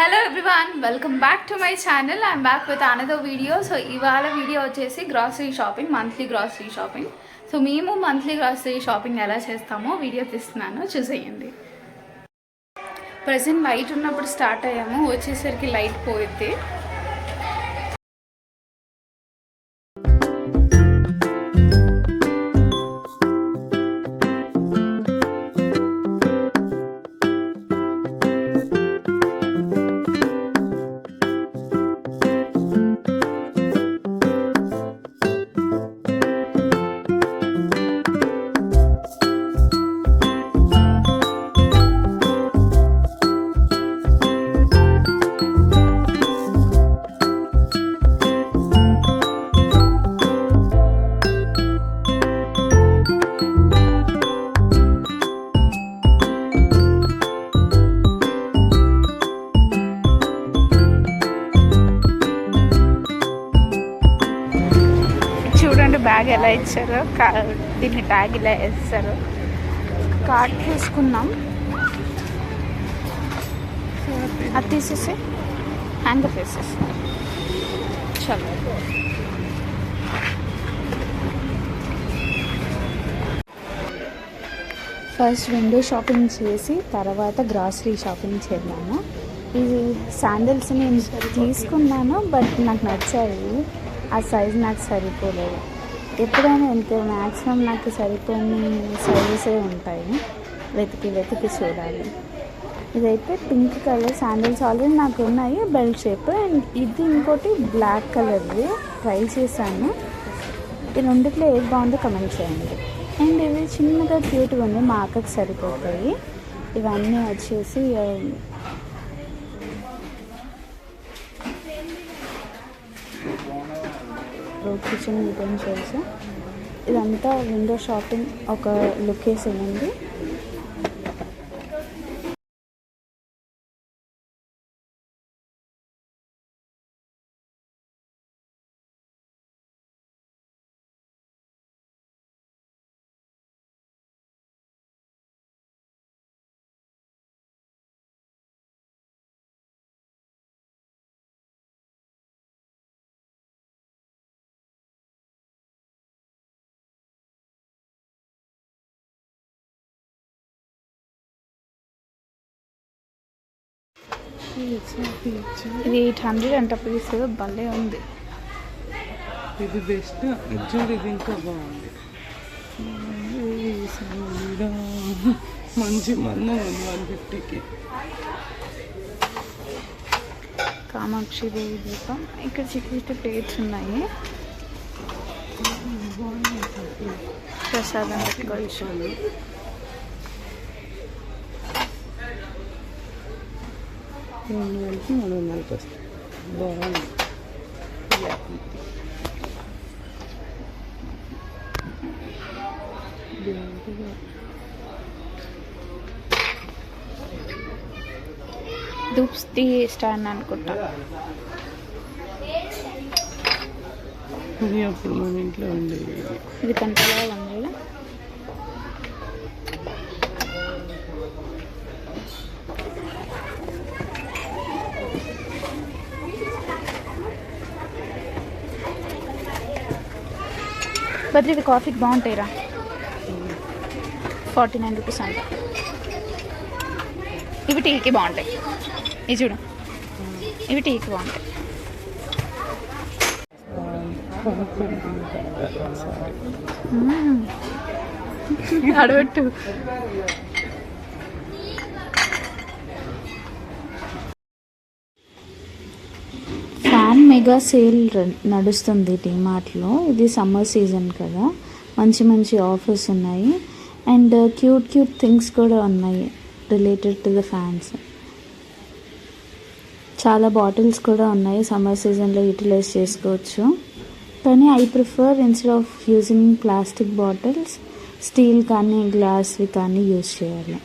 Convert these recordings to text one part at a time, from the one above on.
Hello everyone welcome back to my channel I'm back with another video so ఇవాళ video వచ్చేసి grocery shopping monthly grocery shopping so మేము monthly grocery shopping ఎలా చేస్తామో video తీస్తున్నాను. చూసేయండి. Present light ఉన్నప్పుడు start అయ్యాము. వచ్చేసరికి లైట్ పోయిద్ది ఇచ్చారు. కా- దీన్ని ట్యాగ్ ఇలా వేస్తారు. కార్డ్ తీసుకున్నాం అది తీసేసి హ్యాండ్ వేసేసి చలో. ఫస్ట్ విండో షాపింగ్ చేసి తర్వాత గ్రాసరీ షాపింగ్ చేద్దాము. ఇది శాండిల్స్ నేను తీసుకున్నాను బట్ నాకు నచ్చాయి. ఆ సైజ్ నాకు సరిపోలేదు. ఎప్పుడైనా వెళ్తే మ్యాక్సిమం నాకు సరిపోని సైజెసే ఉంటాయి. వెతికి వెతికి చూడాలి. ఇదైతే పింక్ కలర్ శాండిల్స్ ఆల్రెడీ నాకు ఉన్నాయి బెల్ట్ షేప్. అండ్ ఇది ఇంకోటి బ్లాక్ కలర్ది. ట్రై చేశాను. ఈ రెండిట్లో ఏది బాగుందో కమెంట్ చేయండి. అండ్ ఇవి చిన్నగా క్యూట్గా ఉంది మా అక్కకి సరిపోతాయి. ఇవన్నీ వచ్చేసి కిచెన్ కిచెన్ యూటెన్షియల్స్ ఇదంతా విండో షాపింగ్ ఒక లుక్ వేసేయండి ఇది ఎయిట్ హండ్రెడ్ అంట పీస్ భలే ఉంది. ఇది బెస్ట్ చూడు ఇది ఇంకా బాగుంది. మంచి మందం ఉంది వన్ ఫిఫ్టీకి. కామాక్షి దేవి దీపం. ఇక్కడ చికెన్ ప్లేట్స్ ఉన్నాయి. ప్రసాదం పెట్టుకోవచ్చు. రెండు వేలకి మూడు వందలకి వస్తాయి. బాగుంది. ధూప్స్ టీ స్టాండ్ అనుకుంటా. ఇది అప్పుడు మన ఇంట్లో ఉండేది ఇది కంటలా ఉంది? బదిలీ ఇవి కాఫీకి బాగుంటాయిరా. ఫార్టీ నైన్ రూపీస్ అంట. ఇవి టీకి బాగుంటాయి. ఇవి చూడు. ఇవి టీకి బాగుంటాయి. అడవట్టు. బాగా సేల్ నడుస్తుంది డిమార్ట్లో ఇది సమ్మర్ సీజన్ కదా. మంచి మంచి ఆఫర్స్ ఉన్నాయి. And uh, cute cute things కూడా ఉన్నాయి రిలేటెడ్ టు ద ఫ్యాన్స్. చాలా బాటిల్స్ కూడా ఉన్నాయి. సమ్మర్ సీజన్లో యూటిలైజ్ చేసుకోవచ్చు. కానీ I prefer instead of using plastic bottles steel కానీ గ్లాస్వి కానీ యూజ్ చేయాలి.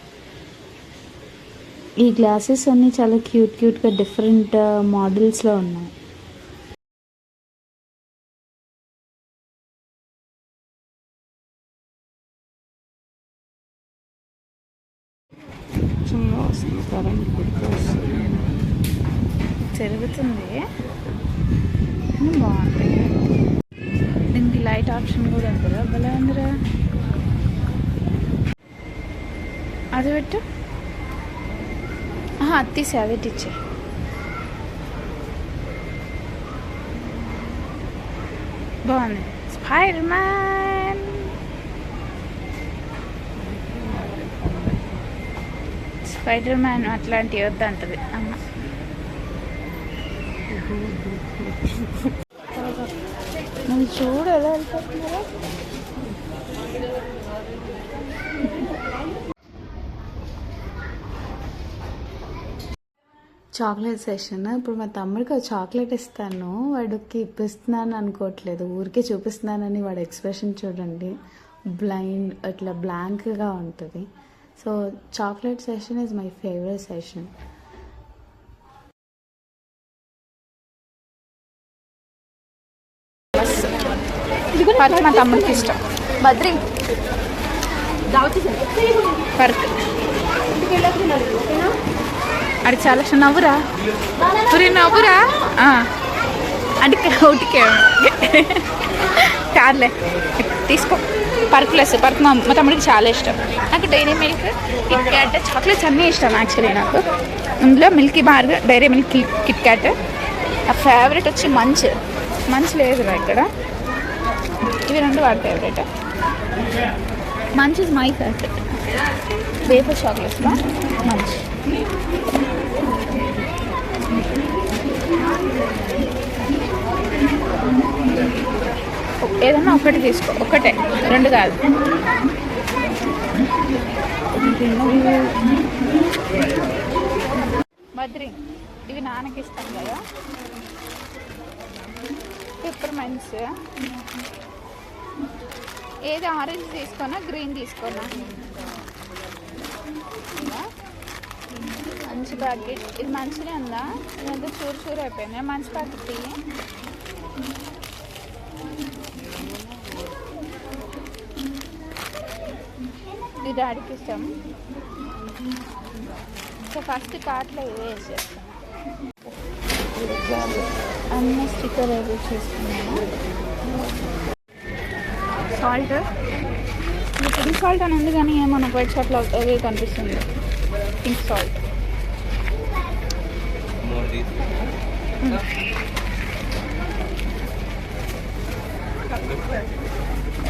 ఈ గ్లాసెస్ అన్నీ చాలా క్యూట్ క్యూట్గా డిఫరెంట్ uh, మోడల్స్లో ఉన్నాయి. అది తీసే అది ఇచ్చే బాగుంది. స్పైడర్ మ్యాన్ స్పైడర్ మ్యాన్ అట్లాంటివి వద్దంటది అమ్మ. నువ్వు చూడు ఎలా వెళ్ళిపోతున్నారో. Chocolate session. ఇప్పుడు మా తమ్ముడికి ఒక చాక్లెట్ ఇస్తాను. వాడికి ఇప్పిస్తున్నాను అనుకోవట్లేదు. ఊరికే చూపిస్తున్నానని వాడి ఎక్స్ప్రెషన్ చూడండి. బ్లైండ్ అట్లా బ్లాంక్గా ఉంటుంది. So chocolate session is my favourite session. మా తమ్ముడికి ఇష్టం. బద్రి. పర్క్ అది చాలా ఇష్టం. నవ్వురా? ఊరి నవ్వురా? అంటే ఒకటికే. కాదులే తీసుకో. పర్క్ పర్క్ మా మా తమ్ముడికి చాలా ఇష్టం. నాకు Dairy Milk Kit Kat chocolates అన్నీ ఇష్టం యాక్చువల్లీ నాకు. ఇందులో Milky Bar Dairy Milk Kit Kat. నా ఫేవరెట్ వచ్చి మంచ్. మంచ్ లేదురా ఇక్కడ. ఇవి రెండు వాడి favourite. Munch is my favourite. Wafer చాక్లెట్స్లో Munch. ఏదన్నా ఒకటి తీసుకో. ఒకటే. రెండు కాదు. బద్రి ఇవి నాన్నకి ఇష్టం కదా? పెప్పర్ మంచి ఏది ఆరెంజ్ తీసుకోనా గ్రీన్ తీసుకోనా ఇలా. మంచి ప్యాకెట్. ఇది మంచిగా ఉందా? ఇదంతా చూరు చూరు అయిపోయింది? మంచి ప్యాకెట్ ఇది. డాడీకి ఇష్టం. సో ఫస్ట్ కార్ట్లో ఇవే వేసేస్తాం అన్ని స్టిక్కర్ అవి చేసుకున్నాను. సాల్ట్? పింక్ సాల్ట్ అని ఉంది కానీ మనకు వైట్ షాప్లో అదే కనిపిస్తుంది. Pink salt.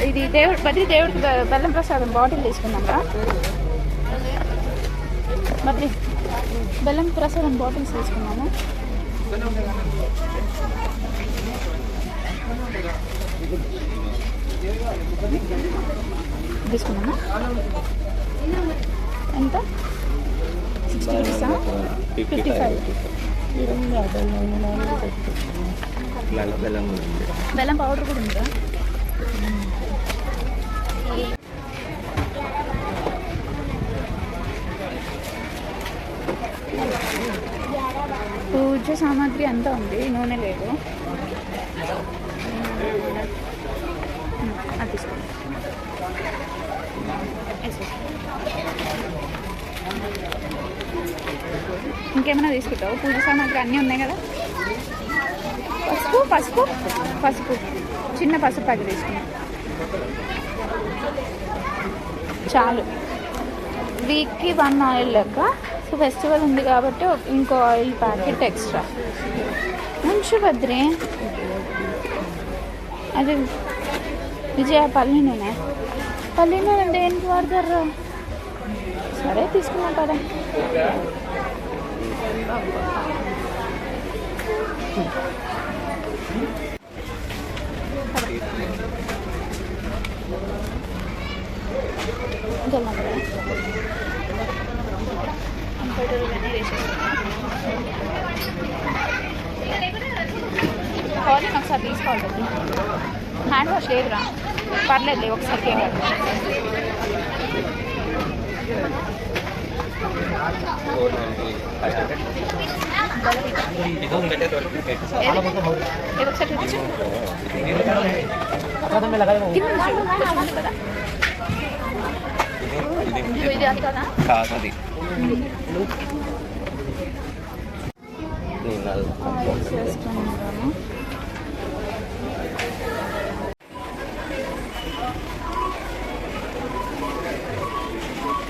ఇది దేవుడు బద్రి దేవుడికి బెల్లం ప్రసాదం బాటిల్ తీసుకున్నాం బద్రి బెల్లం ప్రసాదం బాటిల్స్ తీసుకున్నాము తీసుకున్నామా ఎంత? సిక్స్టీ రూపీసా ఫిఫ్టీ ఫైవ్ బెల్లం పౌడర్ కూడా ఉందా? పూజ సామాగ్రి అంతా ఉంది నూనె లేదు. అది తీసుకోండి ఇంకేమైనా తీసుకుంటావు? పూజ సామాగ్రి అన్నీ ఉన్నాయి కదా? పసుపు పసుపు పసుపు. చిన్న పసుపు ప్యాకెట్ తీసుకున్నాం. చాలు. వీక్కి వన్ ఆయిల్ లెక్క. సో ఫెస్టివల్ ఉంది కాబట్టి ఇంకో ఆయిల్ ప్యాకెట్ ఎక్స్ట్రా. ఉంచు భద్రి అది విజయ పల్లి నూనె పల్లి నూనె దేనికి వాడతారు? సరే తీసుకున్నాం కదా ఇంకా ఒకసారి తీసుకోవాలి హ్యాండ్ వాష్ లేదురా. పర్లేదు ఒకసారి ఏం కాదు ఏది ఒకసారి చూపించు కింద చూడు, కొంచెం ఉంది కదా ఇదిగో ఇది అది కదా కాదు అది ఆయిల్ చేసుకుంటాము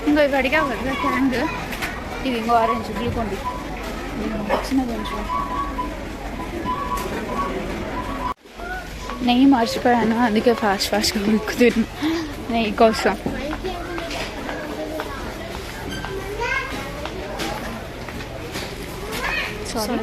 ఇంకో ఇవి అడిగావు కదా ట్యాంక్ ఇవి ఇంకో ఆరెంజ్ గ్లూకోండి చిన్న కొంచెం. నెయ్యి మర్చిపోయాను అందుకే ఫాస్ట్ ఫాస్ట్గా ఉక్కుతున్నా నెయ్యి కోసం. సారీ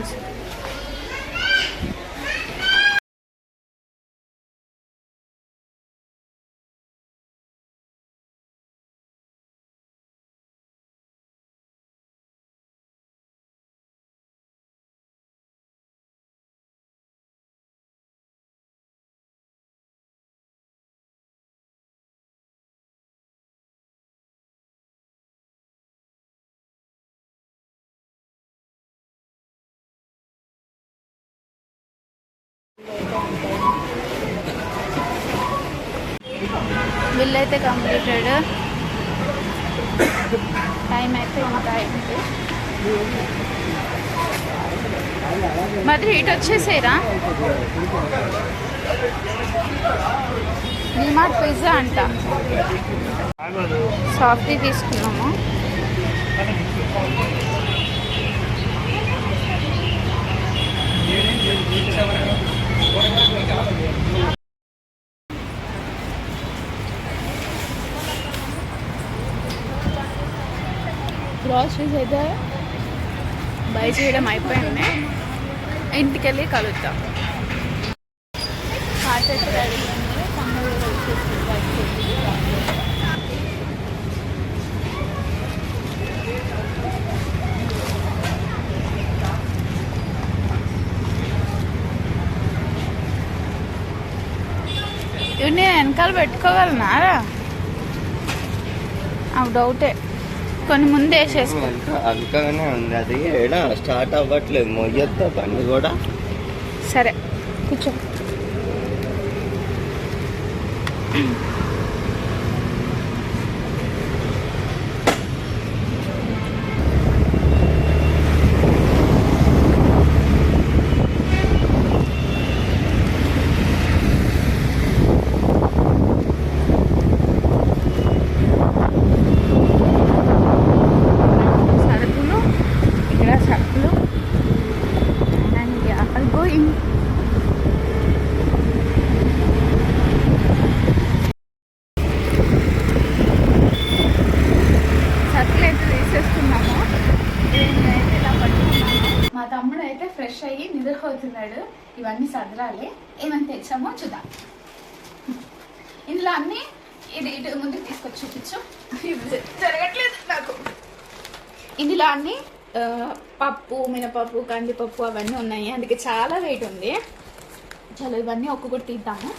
బిల్ అయితే కంప్లీటెడ్. టైం అయితే ఇంకా అయింది మరి హీట్ వచ్చేసేరా? డిమార్ట్ పిజ్జా అంట. సాఫ్టీ తీసుకున్నాము. గ్రాసరీస్ అయితే బై చేయడం అయిపోయింది. ఇంటికి వెళ్ళి కలుద్దాం. హార్ట్ అయితే రెడీ తమ్ముడు వచ్చేసి బయటికి వెనకాల పెట్టుకోగలనారా అవి డౌటే. కొన్ని ముందు వేసేసుకో. అంతగానే ఉంది. అది ఏడా స్టార్ట్ అవ్వట్లేదు. మొయ్యొద్దా బండి కూడా. సరే కూర్చో సరుకులు ఇక్కడ సరుకులు and we are going. సరుకులు అయితే తీసేసుకున్నాము ఇవన్నీ ఇలా పట్టుకున్నాము మా తమ్ముడు అయితే ఫ్రెష్ అయ్యి నిద్రపోతున్నాడు ఇవన్నీ సదరాలి ఏమని తెచ్చామో చూద్దాం. ఇందులో అన్ని ఇది ఇటు ముందుకు తీసుకొచ్చి చూపించు. ఇది జరగట్లేదు నాకు. ఇందులో అన్ని పప్పు మినపప్పు కందిపప్పు అవన్నీ ఉన్నాయి. అందుకే చాలా వెయిట్ ఉంది. చలో ఇవన్నీ ఒక్కొక్కటి తీద్దాము.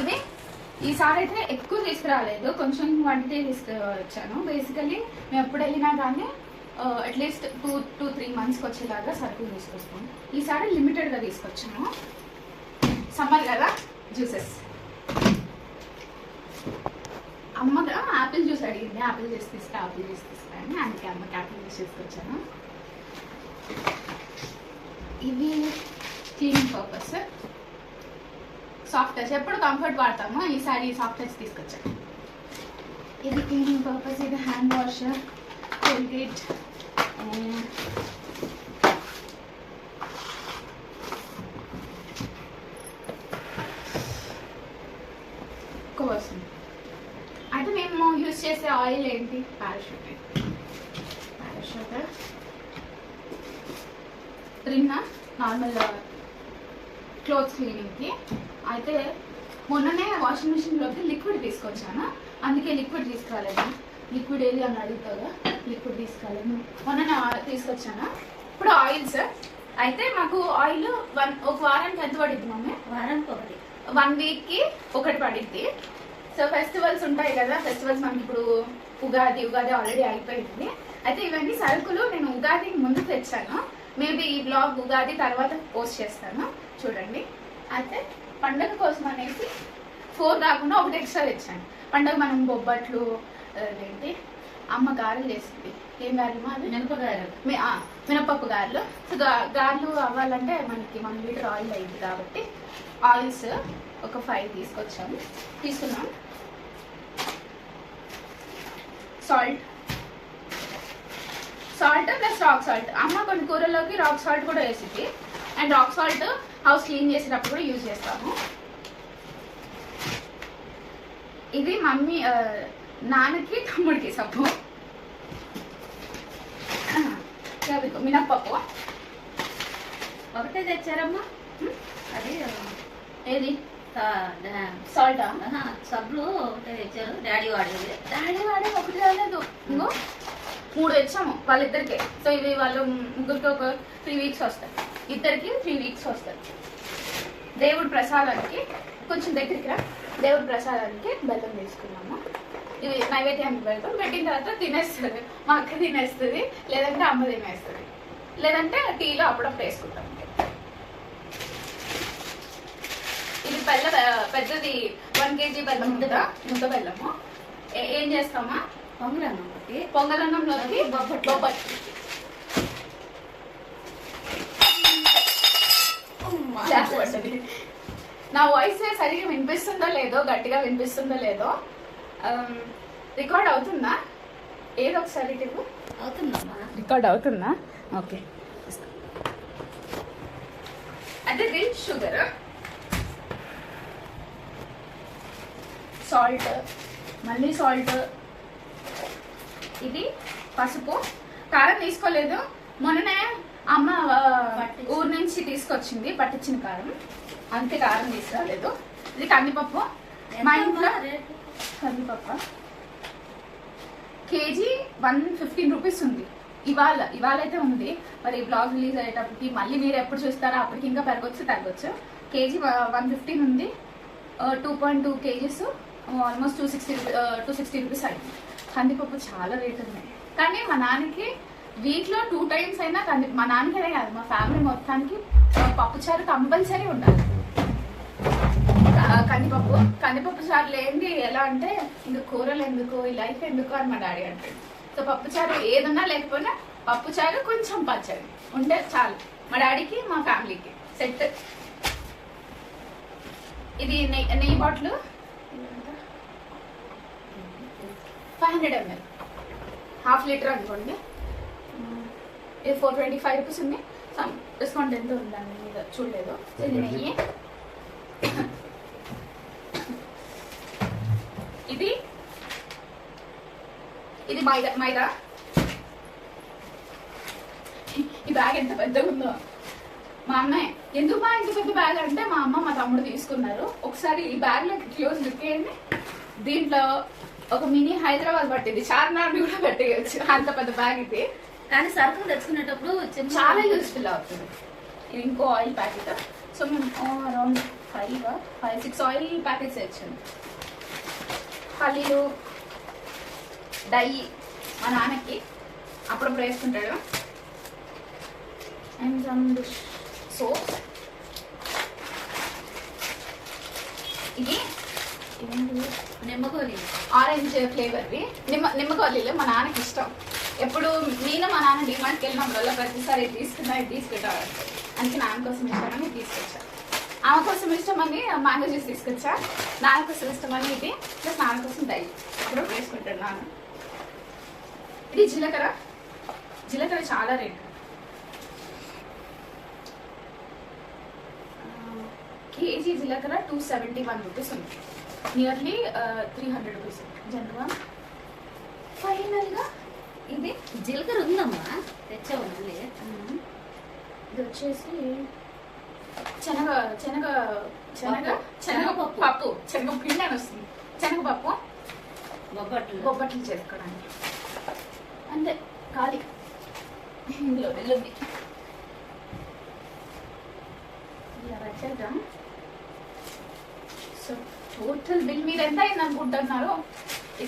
ఇది ఈసారి అయితే ఎక్కువ తీసుకురాలేదు. కొంచెం క్వాంటిటీ తీసుకువచ్చాను. బేసికలీ మేము ఎప్పుడు వెళ్ళినా కానీ అట్లీస్ట్ టూ టూ త్రీ మంత్స్కి వచ్చేలాగా సరుకులు తీసుకొస్తాం. ఈసారి లిమిటెడ్గా తీసుకొచ్చాము. సమ్మర్ కదా జ్యూసెస్ అమ్మగా ఆపిల్ జ్యూస్ అడిగింది. ఆపిల్ జ్యూస్ తీసుకురా ఆపిల్ జ్యూస్ తీసుకురా అని అందుకే అమ్మకి ఆపిల్ జ్యూస్ తీసుకొచ్చాను ఇది క్లీనింగ్ పర్పస్ సాఫ్ట్ టచ్ ఎప్పుడు కంఫర్ట్ వాడతాము ఈసారి సాఫ్ట్ టచ్ తీసుకొచ్చాను. ఇది క్లీనింగ్ పర్పస్ ఇది హ్యాండ్ వాష్ కోల్గేట్ వస్తుంది అయితే మేము యూజ్ చేసే ఆయిల్ ఏంటి? పారాషూట్ పారాషూట్ రిన్నా నార్మల్ క్లోత్స్ క్లీనింగ్కి అయితే మొన్ననే వాషింగ్ మిషన్లోకి లిక్విడ్ తీసుకొచ్చాను? అందుకే లిక్విడ్ తీసుకురాలేదు. లిక్విడ్ ఏది అని అడుగుతాగా లిక్విడ్ తీసుకురాలేదు మొన్ననే ఆ- తీసుకొచ్చాను? ఇప్పుడు ఆయిల్స్ అయితే మాకు ఆయిల్ వన్ ఒక వారానికి ఎంత పడుద్ది మమ్మీ? వారానికి ఒకటి. వన్ వీక్కి ఒకటి పడిద్ది. సో ఫెస్టివల్స్ ఉంటాయి కదా ఫెస్టివల్స్ మనకి ఇప్పుడు ఉగాది ఉగాది ఆల్రెడీ అయిపోయింది. అయితే ఇవన్నీ సరుకులు నేను ఉగాది ముందు తెచ్చాను. మేబీ ఈ బ్లాగ్ ఉగాది తర్వాత పోస్ట్ చేస్తాను. చూడండి. అయితే పండగ కోసం అనేసి ఫోర్ కాకుండా ఒకటి ఎక్స్ట్రా తెచ్చాను. పండగ మనం బొబ్బట్లు ఏంటి? అమ్మ గారెలు చేసింది. ఏం గారెలు అది మినపగాయలు మీ- ఆ, మినపప్పు గారెలు. సో గారెలు అవ్వాలంటే మనకి వన్ లీటర్ ఆయిల్ అయింది కాబట్టి ఆయిల్స్ ఒక ఫైవ్ తీసుకొచ్చాము. తీసుకున్నాం. Salt. Salt plus rock salt. అమ్మ కొన్ని కూరల్లోకి రాక్ సాల్ట్ కూడా వేసింది. And rock salt house clean చేసేటప్పుడు కూడా యూజ్ చేస్తాము. ఇది మమ్మీ నాన్నకి తమ్ముడికి సబ్బు. మినప్పప్పు. ఒకటే తెచ్చారమ్మా. అది ఏది? సాల్టా? సబ్బులు ఒకటే తెచ్చారు. డాడీ వాడేది. డాడీ వాడే ఒకటి రాలేదు. ఇంకో మూడు తెచ్చాము వాళ్ళిద్దరికి. సో ఇవి వాళ్ళు ముగ్గురికి ఒక త్రీ వీక్స్ వస్తాయి. ఇద్దరికి త్రీ వీక్స్ వస్తాయి. దేవుడి ప్రసాదానికి కొంచెం దగ్గరికి రా. దేవుడి ప్రసాదానికి బెల్లం తీసుకున్నాము. ఇవి నైవేద్యానికి పెడతాం. పెట్టిన తర్వాత తినేస్తుంది. మా అక్క తినేస్తుంది. లేదంటే అమ్మ తినేస్తుంది. లేదంటే టీలో అప్పుడప్పుడు వేసుకుంటాం ఇది బెల్ల పెద్దది వన్ కేజీ బెల్లం ముద్ద ముద్ద బెల్లము? ఏ- చేస్తామా? పొంగలన్నం ఒకటి పొంగలన్నంలోకి చేప పడ్డది. నా వాయిస్ సరిగా వినిపిస్తుందో లేదో గట్టిగా వినిపిస్తుందో లేదో రికార్డ్ అవుతుందా? ఏదో ఒకసారి ఇవ్వు. అవుతుందమ్మా. రికార్డ్ అవుతుందా? ఓకే అంటే ఇది షుగర్ సాల్ట్ మళ్ళీ సాల్ట్ ఇది పసుపు. కారం తీసుకోలేదు. మొన్ననే అమ్మ. ఊరు నుంచి తీసుకొచ్చింది పట్టించిన కారం. అంతే కారం తీసుకురాలేదు ఇది కందిపప్పు. మా ఇంట్లో? కందిపప్పు కేజీ వన్ ఫిఫ్టీన్ రూపీస్ ఉంది. ఇవాళ ఇవాళ అయితే ఉంది. మరి బ్లాగ్ రిలీజ్ అయ్యేటప్పటికి మళ్ళీ మీరు ఎప్పుడు చూస్తారో అప్పటికి ఇంకా పెరగచ్చు తగ్గొచ్చు. కేజీ వన్ ఫిఫ్టీన్ ఉంది. Two point two kgs almost two sixty two sixty rupees అయింది. కందిపప్పు చాలా రేట్ ఉన్నాయి కానీ మా నాన్నకి వీక్లో టూ టైమ్స్ అయినా కంది మా నాన్నకనే కాదు మా ఫ్యామిలీ మొత్తానికి పప్పుచారు కంపల్సరీ ఉండాలి. కందిపప్పు. కందిపప్పు చారు లేనిది ఎలా అంటే ఇంక కూరలు ఎందుకు ఈ లైఫ్ ఎందుకు అని మా డాడీ అంటాడు. సో పప్పు చారు ఏదన్నా లేకపోయినా పప్పు చారు కొంచెం పచ్చడి. ఉంటే చాలు. మా డాడీకి మా ఫ్యామిలీకి. సెట్. ఇది నెయ్యి నెయ్యి bottle. Five hundred ML. Half litre అనుకోండి. ఇది ఫోర్ ట్వంటీ ఫైవ్ రూపీస్ ఉంది. డిస్కౌంట్ ఎంత ఉంది దాని మీద చూడలేదు ఇది నెయ్యి ఇది ఇది మైదా మైదా. ఈ బ్యాగ్ ఎంత పెద్దగా ఉందో. మా అమ్మాయి ఎందుకు మా ఇంత పెద్ద బ్యాగ్? అంటే మా అమ్మ మా తమ్ముడు తీసుకున్నారు. ఒకసారి ఈ బ్యాగ్లో క్లోజ్ లుక్ చేయండి. దీంట్లో ఒక మినీ హైదరాబాద్ పట్టింది. చార్మినార్ కూడా పెట్టేయచ్చు. అంత పెద్ద బ్యాగ్ ఇది. కానీ సరుకులు తెచ్చుకునేటప్పుడు చాలా యూస్ఫుల్ అవుతుంది. ఇది ఇంకో ఆయిల్ ప్యాకెట్. సో మేము around five? Five six oil packets తెచ్చాను. పల్లీలు డై మా నాన్నకి అప్పుడప్పుడు వేసుకుంటాడు. అండ్ సమ్ డిష్ సోప్ ఇది నిమ్మగోలి ఆరెంజ్ ఫ్లేవర్వి నిమ్మ నిమ్మకాయలు మా నాన్నకి ఇష్టం. ఎప్పుడు నేను మా నాన్న డిమాండ్కి వెళ్ళినప్పుడల్లా ప్రతిసారి ఇది తీసుకున్నా ఇది తీసుకుంటా. అందుకే నాన్న కోసం ఇష్టమని తీసుకొచ్చా. ఆమె కోసం ఇష్టమని మ్యాంగో జ్యూస్ తీసుకొచ్చా. నాన్న కోసం ఇష్టమని ఇది. ప్లస్ నాన్న కోసం డై. అప్పుడు వేసుకుంటాడు నాన్న. ఇది జీలకర్ర. జీలకర్ర చాలా రేట్. కేజీ జీలకర్ర టూ సెవెంటీ వన్ రూపీస్ ఉంది. నియర్లీ త్రీ హండ్రెడ్ రూపీస్ జనరల్గా ఫైనల్గా ఇది జీలకర్ర ఉందమ్మా. తెచ్చావు ఇది వచ్చేసి శనగ శనగ. శనగ శనగపప్పు. పప్పు. శనగ పిండి అని వస్తుంది. శనగపప్పు. బొబ్బట్లు. బొబ్బట్లు చేసుకోవడానికి. అంతే ఖాళీ ఇందులో వెళ్ళుంది ఇలా వచ్చేద్దాం. సో టోటల్ బిల్ మీరు ఎంత అయింది అనుకుంటున్నారు?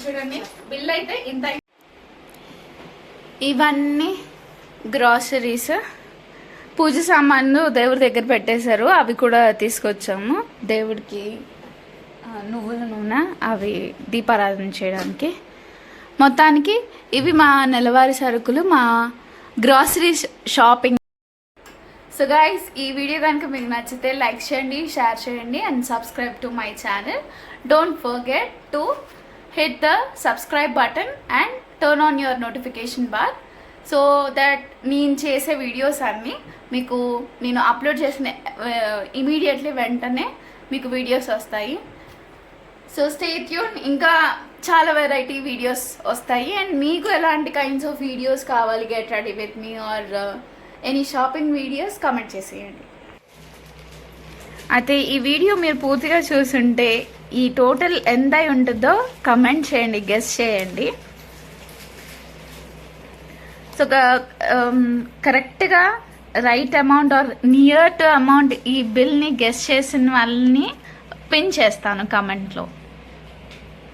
చూడండి. బిల్ అయితే ఇంత ఇవన్నీ గ్రాసరీస్ పూజ సామాన్లు దేవుడి దగ్గర పెట్టేశారు. అవి కూడా తీసుకొచ్చాము. దేవుడికి నువ్వుల నూనె అవి దీపారాధన చేయడానికి. మొత్తానికి ఇవి మా నెలవారీ సరుకులు మా గ్రాసరీ షాపింగ్ సో గైస్ ఈ వీడియో కనుక మీకు నచ్చితే లైక్ చేయండి షేర్ చేయండి and subscribe to my channel don't forget to hit the subscribe button and turn on your notification bar so that నేను చేసే వీడియోస్ అన్నీ మీకు నేను అప్లోడ్ చేసిన ఇమీడియట్లీ వెంటనే మీకు వీడియోస్ వస్తాయి. సో స్టే ట్యూన్ ఇంకా చాలా వెరైటీ వీడియోస్ వస్తాయి. అండ్ మీకు ఎలాంటి కైండ్స్ ఆఫ్ వీడియోస్ కావాలి? Get ready with me or any shopping videos comment చేసేయండి. అయితే ఈ వీడియో మీరు పూర్తిగా చూసుంటే ఈ టోటల్ ఎంత అయి ఉంటుందో కమెంట్ చేయండి గెస్ చేయండి. సో కరెక్ట్గా right amount or near to amount ఈ బిల్ని గెస్ చేసిన వాళ్ళని పిన్ చేస్తాను కమెంట్లో